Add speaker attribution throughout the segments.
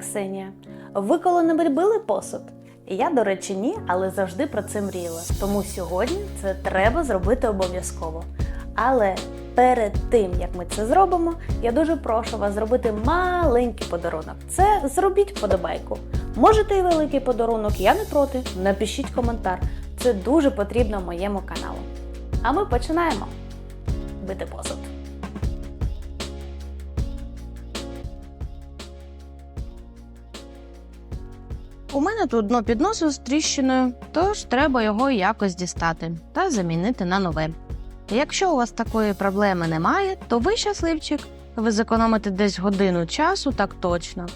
Speaker 1: Ксенія. Ви коли-небудь били посуд? Я, до речі, ні, але завжди про це мріяла. Тому сьогодні це треба зробити обов'язково. Але перед тим як ми це зробимо, я дуже прошу вас зробити маленький подарунок. Це зробіть вподобайку. Можете і великий подарунок, я не проти. Напишіть коментар. Це дуже потрібно моєму каналу. А ми починаємо бити посуд.
Speaker 2: У мене тут дно підносу з тріщиною, тож треба його якось дістати та замінити на нове. Якщо у вас такої проблеми немає, то ви щасливчик, ви зекономите десь годину часу, так точно.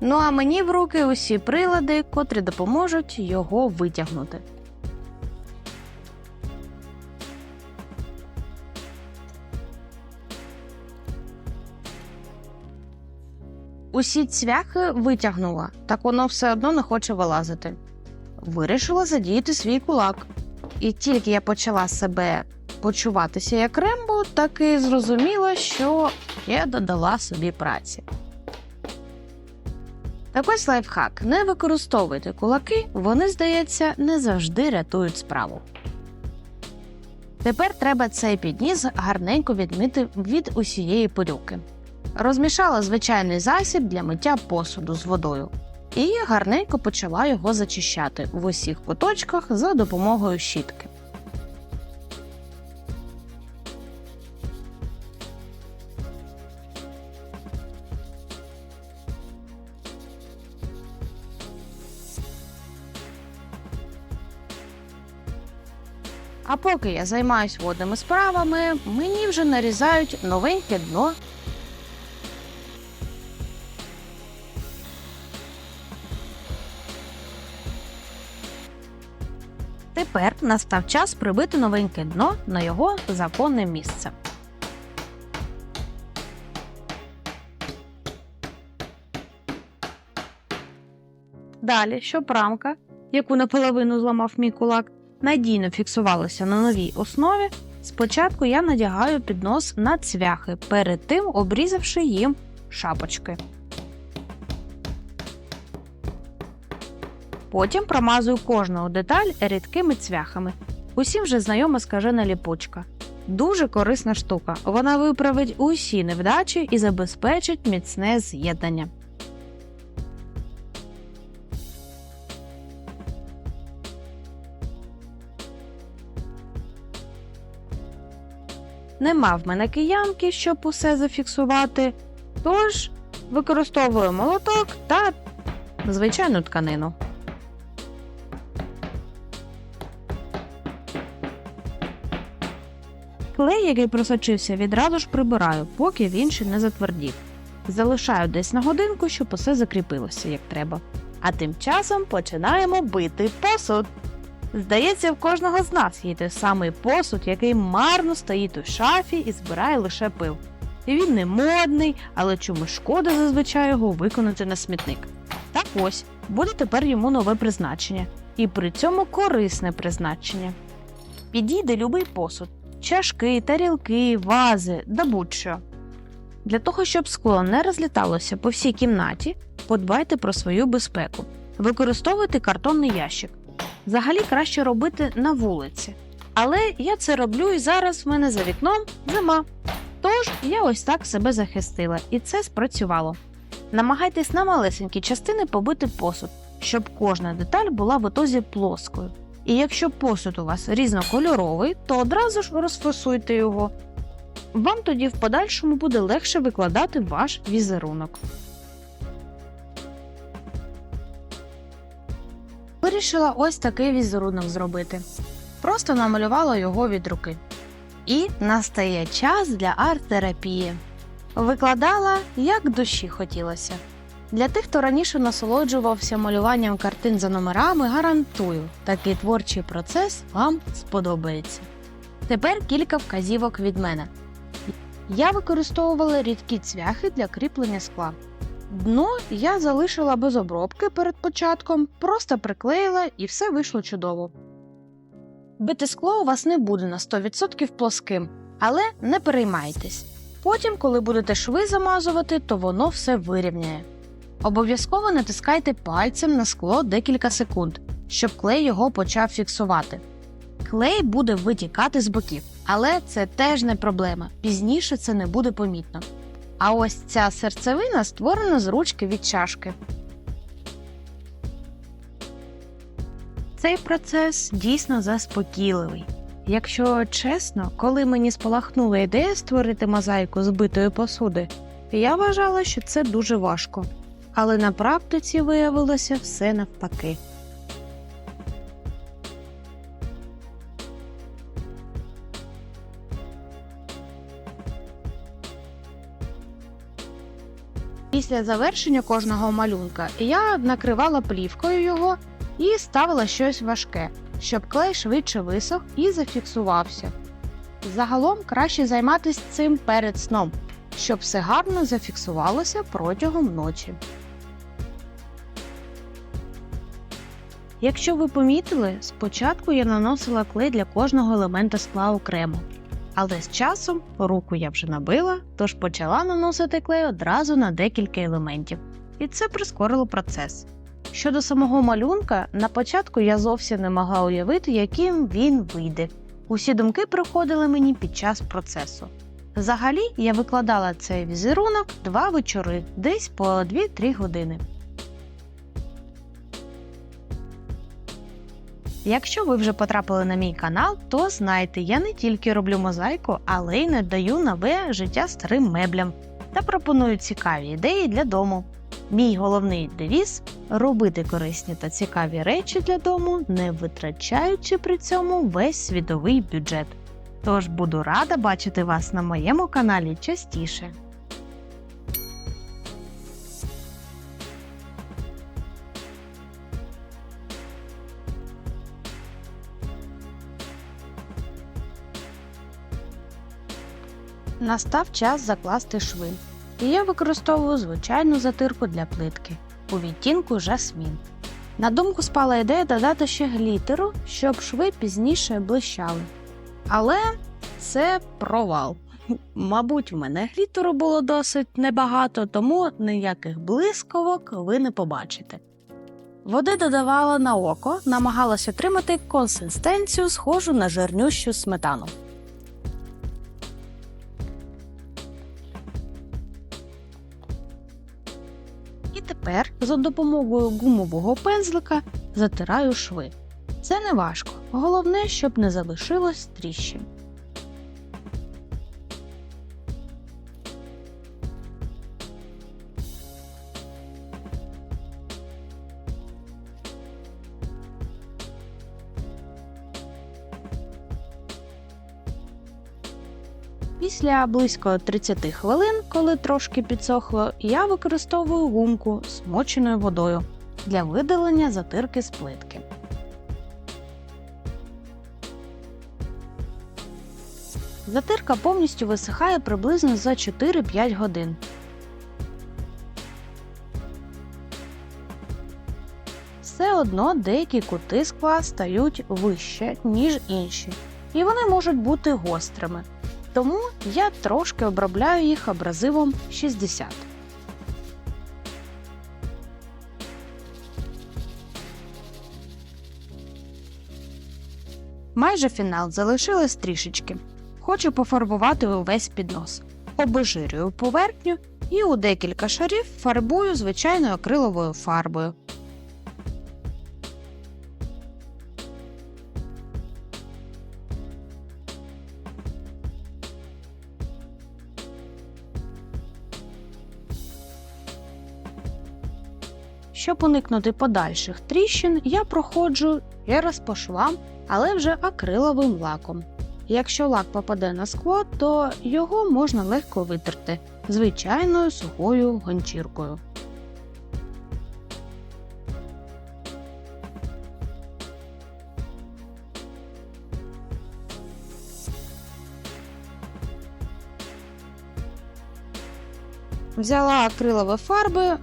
Speaker 2: Ну а мені в руки усі прилади, котрі допоможуть його витягнути. Усі цвяхи витягнула, так воно все одно не хоче вилазити. Вирішила задіяти свій кулак. І тільки я почала себе почуватися як Рембо, так і зрозуміла, що я додала собі праці. Так ось лайфхак: не використовуйте кулаки, вони, здається, не завжди рятують справу. Тепер треба цей підніс гарненько відмити від усієї пилюки. Розмішала звичайний засіб для миття посуду з водою і гарненько почала його зачищати в усіх куточках за допомогою щітки. А поки я займаюсь водними справами, мені вже нарізають новеньке дно Тепер настав час прибити новеньке дно на його законне місце. Далі, щоб рамка, яку наполовину зламав мій кулак, надійно фіксувалася на новій основі, спочатку я надягаю піднос на цвяхи, перед тим обрізавши їм шапочки. Потім промазую кожну деталь рідкими цвяхами. Усім вже знайома скажена ліпучка. Дуже корисна штука. Вона виправить усі невдачі і забезпечить міцне з'єднання. Нема в мене киянки, щоб усе зафіксувати, тож використовую молоток та звичайну тканину. Клей, який просочився, відразу ж прибираю, поки він ще не затвердів. Залишаю десь на годинку, щоб усе закріпилося як треба. А тим часом починаємо бити посуд. Здається, в кожного з нас є той самий посуд, який марно стоїть у шафі і збирає лише пил. Він не модний, але чому шкода зазвичай його виконати на смітник. Так ось буде тепер йому нове призначення, і при цьому корисне призначення. Підійде любий посуд чашки, тарілки, вази да будь-що. Для того, щоб скло не розліталося по всій кімнаті, подбайте про свою безпеку. Використовуйте картонний ящик. Взагалі краще робити на вулиці. Але я це роблю і зараз в мене за вікном зима. Тож я ось так себе захистила, і це спрацювало. Намагайтесь на малесенькі частини побити посуд, щоб кожна деталь була в отозі плоскою. І якщо посуд у вас різнокольоровий, то одразу ж розфасуйте його. Вам тоді в подальшому буде легше викладати ваш візерунок. Вирішила ось такий візерунок зробити. Просто намалювала його від руки. І настає час для арт-терапії. Викладала, як душі хотілося. Для тих, хто раніше насолоджувався малюванням картин за номерами, гарантую, такий творчий процес вам сподобається. Тепер кілька вказівок від мене. Я використовувала рідкі цвяхи для кріплення скла. Дно я залишила без обробки перед початком, просто приклеїла і все вийшло чудово. Бите скло у вас не буде на 100% плоским, але не переймайтесь. Потім, коли будете шви замазувати, то воно все вирівняє. Обов'язково натискайте пальцем на скло декілька секунд, щоб клей його почав фіксувати. Клей буде витікати з боків, але це теж не проблема. Пізніше це не буде помітно. А ось ця серцевина створена з ручки від чашки. Цей процес дійсно заспокійливий. Якщо чесно, коли мені спалахнула ідея створити мозаїку з битої посуди, я вважала, що це дуже важко. Але на практиці виявилося все навпаки. Після завершення кожного малюнка я накривала плівкою його і ставила щось важке, щоб клей швидше висох і зафіксувався. Загалом краще займатися цим перед сном, щоб все гарно зафіксувалося протягом ночі. Якщо ви помітили, спочатку я наносила клей для кожного елемента скла окремо. Але з часом руку я вже набила, тож почала наносити клей одразу на декілька елементів, і це прискорило процес. Щодо самого малюнка, на початку я зовсім не могла уявити, яким він вийде. Усі думки приходили мені під час процесу. Взагалі, я викладала цей візерунок два вечори, десь по 2-3 години. Якщо ви вже потрапили на мій канал, то знайте, я не тільки роблю мозаїку, але й надаю нове життя старим меблям та пропоную цікаві ідеї для дому. Мій головний девіз робити корисні та цікаві речі для дому, не витрачаючи при цьому весь світовий бюджет. Тож буду рада бачити вас на моєму каналі частіше. Настав час закласти шви. І я використовую звичайну затирку для плитки у відтінку жасмін. На думку спала ідея додати ще глітеру, щоб шви пізніше блищали. Але це провал. Мабуть, в мене глітеру було досить небагато, тому ніяких блискавок ви не побачите. Води додавала на око, намагалася отримати консистенцію, схожу на жирнющу сметану. Тепер за допомогою гумового пензлика затираю шви. Це не важко. Головне, щоб не залишилось тріщин. Після близько 30 хвилин, коли трошки підсохло, я використовую гумку з моченою водою для видалення затирки з плитки. Затирка повністю висихає приблизно за 4-5 годин. Все одно деякі кути скла стають вище, ніж інші, і вони можуть бути гострими. Тому я трошки обробляю їх абразивом 60. Майже фінал залишилось трішечки. Хочу пофарбувати увесь піднос. Обезжирюю поверхню і у декілька шарів фарбую звичайною акриловою фарбою. Щоб уникнути подальших тріщин, я проходжу раз по швам, але вже акриловим лаком. Якщо лак попаде на скло, то його можна легко витерти звичайною сухою ганчіркою. Взяла акрилові фарби,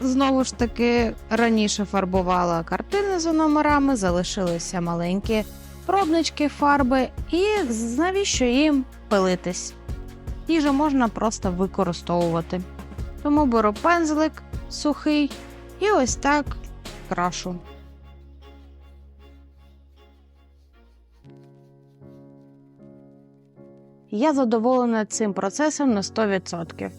Speaker 2: знову ж таки раніше фарбувала картини за номерами, залишилися маленькі пробнички фарби, і навіщо їм пилитись? Їх же можна просто використовувати. Тому беру пензлик сухий і ось так крашу. Я задоволена цим процесом на 100%.